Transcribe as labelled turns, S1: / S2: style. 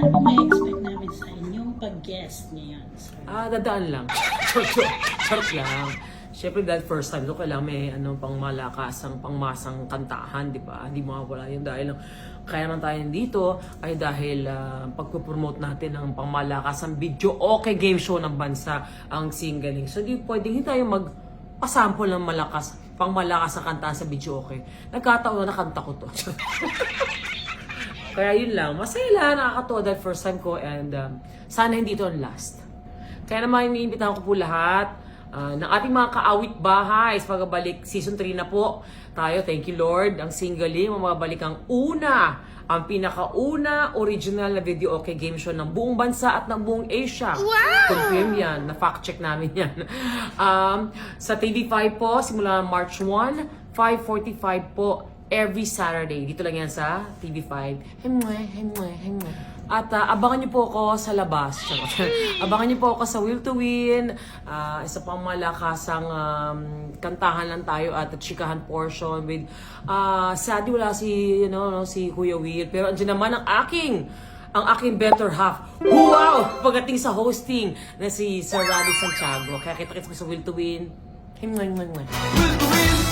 S1: ano may expect namin sa inyong pag-guest ngayon? sir?
S2: Ah, dadaan lang. Charot, charot, charot lang. Siyempre dahil first time, so kailangan may ano, pang malakasang, pangmasang kantahan, di ba? Hindi mawawala yun dahil kaya naman tayo dito ay dahil uh, pagpupromote natin ng pangmalakasang video okay game show ng bansa ang singling. So di pwedeng hindi tayo magpasample ng malakas, pangmalakas na kanta sa video okay. Nagkataon na nakanta ko to. Kaya yun lang, masaya lang, nakakatuwa dahil first time ko and um, sana hindi ito ang last. Kaya naman iniimbitahan ko po lahat ah, ng ating mga kaawit bahay sa pagbabalik season 3 na po tayo. Thank you Lord. Ang singling, mamabalik ang una, ang pinakauna original na video okay game show ng buong bansa at ng buong Asia. Confirm yan. Na-fact check namin yan. Um, sa TV5 po, simula March 1, 5.45 po every Saturday. Dito lang yan sa TV5. Hemwe, hemwe, hemwe. At ah, abangan niyo po ako sa labas. Charot. abangan niyo po ako sa Will to Win. Ah, isa pang malakasang um, kantahan lang tayo at chikahan portion with uh, sadly wala si you know no, si Kuya Will pero andiyan naman ang aking ang aking better half. Wow! Pagdating sa hosting na si Sir Rally Santiago. Kaya kita-kits ko sa Will to Win. Himway, himway.
S3: Will to win,